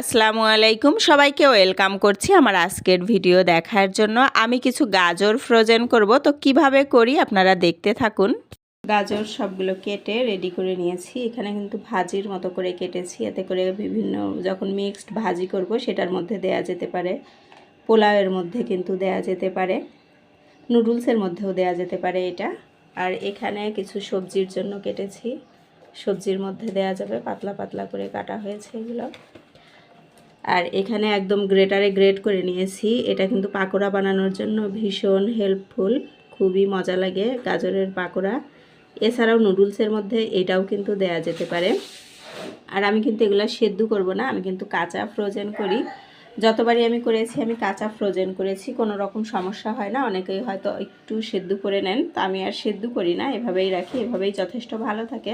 আসসালামু আলাইকুম। সবাইকে ওয়েলকাম করছি আমার আজকের ভিডিও দেখার জন্য। আমি কিছু গাজর ফ্রোজেন করব। তো কীভাবে করি আপনারা দেখতে থাকুন। গাজর সবগুলো কেটে রেডি করে নিয়েছি। এখানে কিন্তু ভাজির মতো করে কেটেছি। এতে করে বিভিন্ন যখন মিক্সড ভাজি করব, সেটার মধ্যে দেয়া যেতে পারে। পোলাওয়ের মধ্যে কিন্তু দেয়া যেতে পারে। নুডলসের মধ্যেও দেয়া যেতে পারে এটা। আর এখানে কিছু সবজির জন্য কেটেছি। সবজির মধ্যে দেয়া যাবে। পাতলা পাতলা করে কাটা হয়েছে এগুলো। আর এখানে একদম গ্রেটারে গ্রেট করে নিয়েছি। এটা কিন্তু পাকোড়া বানানোর জন্য ভীষণ হেল্পফুল, খুবই মজা লাগে গাজরের পাকোড়া। এছাড়াও নুডলসের মধ্যে এটাও কিন্তু দেয়া যেতে পারে। আর আমি কিন্তু এগুলো সেদ্ধ করব না, আমি কিন্তু কাঁচা ফ্রোজেন করি। যতবারই আমি করেছি, আমি কাঁচা ফ্রোজেন করেছি, কোনো রকম সমস্যা হয় না। অনেকেই হয়তো একটু সেদ্ধ করে নেন, তা আমি আর সেদ্ধ করি না, এভাবেই রাখি, এভাবেই যথেষ্ট ভালো থাকে।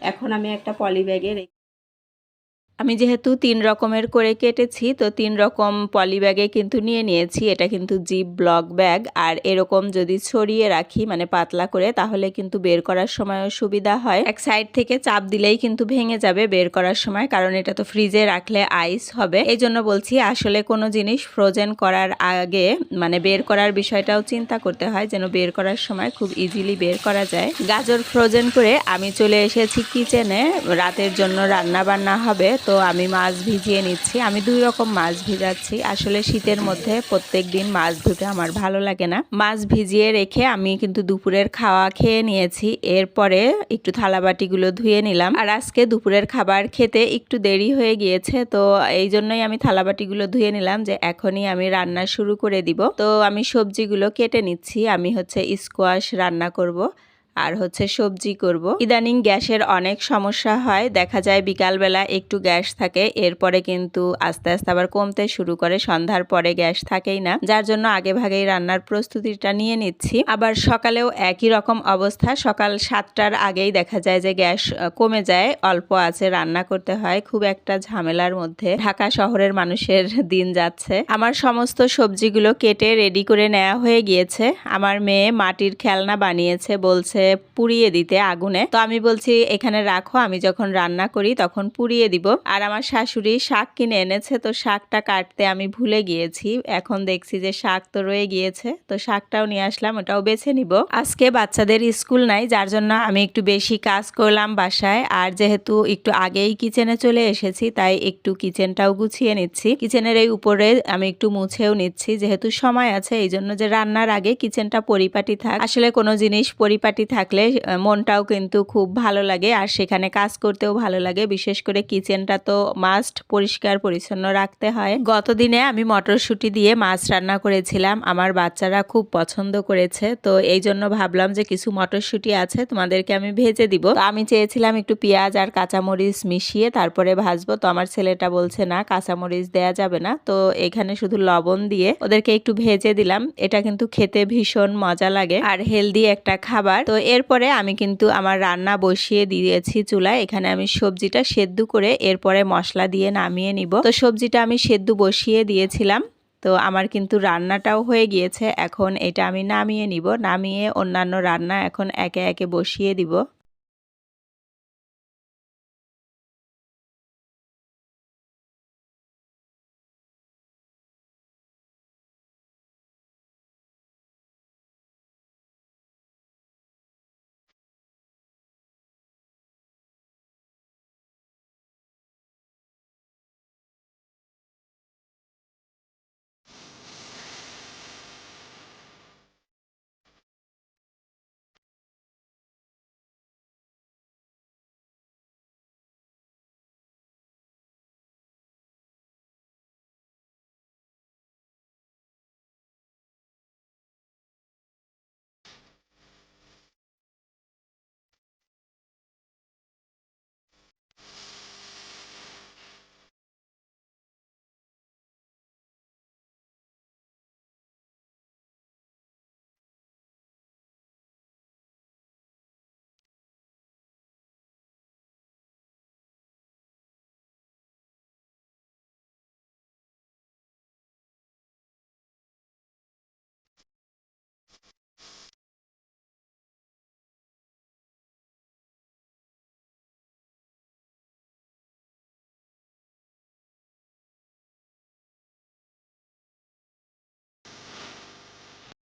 এখন আমি একটা পলি ব্যাগে আমি যেহেতু তিন রকমের করে কেটেছি, তো তিন রকম পলি ব্যাগে কিন্তু নিয়ে নিয়েছি। এটা কিন্তু জিপ, ব্লক ব্যাগ আর এরকম যদি ছড়িয়ে রাখি মানে পাতলা করে, তাহলে কিন্তু বের করার সময়ও সুবিধা হয়। এক সাইড থেকে চাপ দিলেই কিন্তু ভেঙে যাবে বের করার সময়, কারণ এটা তো ফ্রিজে রাখলে আইস হবে। এই জন্য বলছি, আসলে কোনো জিনিস ফ্রোজেন করার আগে মানে বের করার বিষয়টাও চিন্তা করতে হয়, যেন বের করার সময় খুব ইজিলি বের করা যায়। গাজর ফ্রোজেন করে আমি চলে এসেছি কিচেনে রাতের জন্য রান্না বান্না হবে তো আমি মাছ ভিজিয়ে নিচ্ছি। আমি দুই রকম মাছ ভিজাচ্ছি। আসলে শীতের মধ্যে প্রত্যেক দিন মাছ ধুতে আমার ভালো লাগে না। মাছ ভিজিয়ে রেখে আমি কিন্তু দুপুরের খাওয়া খেয়ে নিয়েছি। এরপরে একটু থালাবাটিগুলো ধুয়ে নিলাম। আর আজকে দুপুরের খাবার খেতে একটু দেরি হয়ে গিয়েছে, তো এই জন্যই আমি থালাবাটিগুলো ধুয়ে নিলাম যে এখনই আমি রান্না শুরু করে দিব। তো আমি সবজিগুলো কেটে নিচ্ছি। আমি হচ্ছে স্কোয়াশ রান্না করব। আর হচ্ছে সবজি করব। ইদানিং গ্যাসের অনেক সমস্যা হয়। দেখা যায় বিকালবেলা একটু গ্যাস থাকে, এরপরে কিন্তু আস্তে আস্তে আবার কমতে শুরু করে। সন্ধ্যার পরে গ্যাস থাকেই না। যার জন্য আগে ভাগেই রান্নার প্রস্তুতিটা নিয়ে নিচ্ছি। আবার সকালেও একই রকম অবস্থা। সকাল সাতটার আগেই দেখা যায় যে গ্যাস কমে যায়। অল্প আছে, রান্না করতে হয়। খুব একটা ঝামেলার মধ্যে ঢাকা শহরের মানুষের দিন যাচ্ছে। আমার সমস্ত সবজিগুলো কেটে রেডি করে নেওয়া হয়ে গিয়েছে। আমার মেয়ে মাটির খেলনা বানিয়েছে, বলছে পুড়িয়ে দিতে আগুনে। তো আমি বলছি, এখানে রাখো, আমি যখন রান্না করি তখন পুড়িয়ে দিব। আর আমার শাশুড়ি শাক কিনে এনেছে, তো শাকটা কাটতে আমি ভুলে গিয়েছি। এখন দেখছি যে শাক তো রয়ে গিয়েছে, তো শাকটাও নিয়ে আসলাম, ওটাও বেছে নিব। আজকে বাচ্চাদের স্কুল নাই, যার জন্য আমি একটু বেশি কাজ করলাম বাসায়। আর যেহেতু একটু আগেই কিচেনে চলে এসেছি, তাই একটু কিচেনটাও গুছিয়ে নিচ্ছি। কিচেনের এই উপরে আমি একটু মুছেও নিচ্ছি, যেহেতু সময় আছে এই জন্য যে রান্নার আগে কিচেনটা পরিপাটি থাক। আসলে কোনো জিনিস পরিপাটি থাকলে মনটাও কিন্তু খুব ভালো লাগে আর সেখানে কাজ করতেও ভালো লাগে। বিশেষ করে কিচেনটা তো মাস্ট পরিষ্কার, পরিচ্ছন্ন রাখতে হয়। গতদিনে আমি মটরশুঁটি দিয়ে মাছ রান্না করেছিলাম। আমার বাচ্চারা খুব পছন্দ করেছে, তো এই জন্য ভাবলাম যে কিছু মটরশুঁটি আছে, তোমাদেরকে আমি ভেজে দিব। তো আমি চেয়েছিলাম একটু পেঁয়াজ আর কাঁচামরিচ মিশিয়ে তারপরে ভাজবো, তো আমার ছেলেটা বলছে, না, কাঁচামরিচ দেয়া যাবে না। তো এখানে শুধু লবণ দিয়ে ওদেরকে একটু ভেজে দিলাম। এটা কিন্তু খেতে ভীষণ মজা লাগে আর হেলদি একটা খাবার। তো এরপরে আমি কিন্তু আমার রান্না বসিয়ে দিয়েছি চুলায়। এখানে আমি সবজিটা সেদ্ধ করে এরপরে মশলা দিয়ে নামিয়ে নিব। তো সবজিটা আমি সেদ্ধ বসিয়ে দিয়েছিলাম। তো আমার কিন্তু রান্নাটাও হয়ে গিয়েছে। এখন এটা আমি নামিয়ে নিব। নামিয়ে অন্যান্য রান্না এখন একে একে বসিয়ে দিব।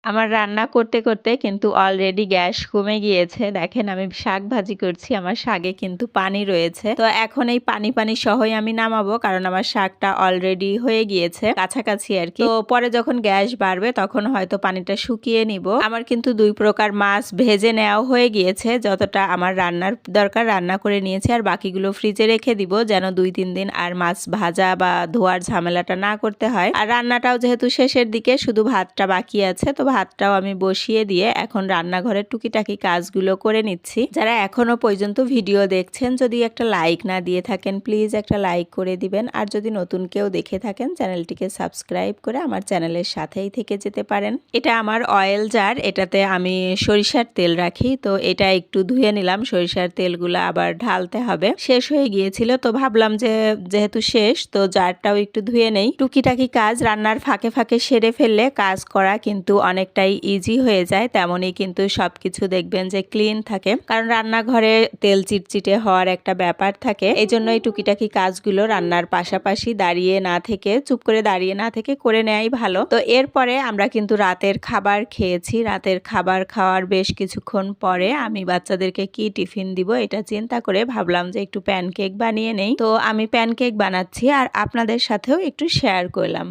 আমার রান্না করতে করতে কিন্তু অলরেডি গ্যাস কমে গিয়েছে। দেখেন আমি শাক ভাজি করছি, আমার শাকে কিন্তু পানি রয়েছে। তো এখন এই পানি পানি সহই আমি নামাবো, কারণ আমার শাকটা অলরেডি হয়ে গিয়েছে কাছাকাছি আর কি। তো পরে যখন গ্যাস বাড়বে, তখন হয়তো পানিটা শুকিয়ে নিব। আমার কিন্তু দুই প্রকার মাছ ভেজে নেওয়া হয়ে গিয়েছে, যতটা আমার রান্নার দরকার রান্না করে নিয়েছি, আর বাকিগুলো ফ্রিজে রেখে দিব, যেন দুই, তিন দিন আর মাছ ভাজা বা ধোয়ার ঝামেলাটা না করতে হয়। আর রান্নাটাও যেহেতু শেষের দিকে, শুধু ভাতটা বাকি আছে, তো ভাতটাও আমি বসিয়ে দিয়ে এখন রান্নাঘরের টুকিটাকি কাজগুলো করে নিচ্ছি। যারা এখনও পর্যন্ত ভিডিও দেখছেন, যদি একটা লাইক না দিয়ে থাকেন, প্লিজ একটা লাইক করে দিবেন। আর যদি নতুন কেউ দেখে থাকেন, চ্যানেলটিকে সাবস্ক্রাইব করে আমার চ্যানেলের সাথেই থেকে যেতে পারেন। এটা আমার অয়েল জার এটাতে আমি সরিষার তেল রাখি। তো এটা একটু ধুয়ে নিলাম, সরিষার তেলগুলো আবার ঢালতে হবে। শেষ হয়ে গিয়েছিল, তো ভাবলাম যে যেহেতু শেষ, তো জারটাও একটু ধুয়ে নেই। টুকিটাকি কাজ রান্নার ফাঁকে ফাঁকে সেরে ফেললে কাজ করা কিন্তু অনেকটাই ইজি হয়ে যায়, তেমনই কিন্তু সবকিছু দেখবেন যে ক্লিন থাকে। কারণ রান্নাঘরে তেল চিটচিটে হওয়ার একটা ব্যাপার থাকে। এই জন্য এই টুকিটাকি কাজগুলো রান্নার পাশাপাশি দাঁড়িয়ে না থেকে, চুপ করে দাঁড়িয়ে না থেকে করে নেওয়াই ভালো। তো এরপরে আমরা কিন্তু রাতের খাবার খেয়েছি। রাতের খাবার খাওয়ার বেশ কিছুক্ষণ পরে আমি বাচ্চাদেরকে কি টিফিন দিব এটা চিন্তা করে ভাবলাম যে একটু প্যানকেক বানিয়ে নেই। তো আমি প্যানকেক বানাচ্ছি আর আপনাদের সাথেও একটু শেয়ার করলাম।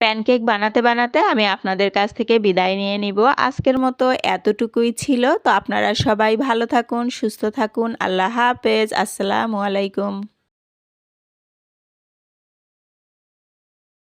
প্যানকেক বানাতে বানাতে আমি আপনাদের কাছ থেকে বিদায় নিয়ে নিব। আজকের মতো এতটুকুই ছিল। তো আপনারা সবাই ভালো থাকুন, সুস্থ থাকুন। আল্লাহ হাফেজ। আসসালামু আলাইকুম।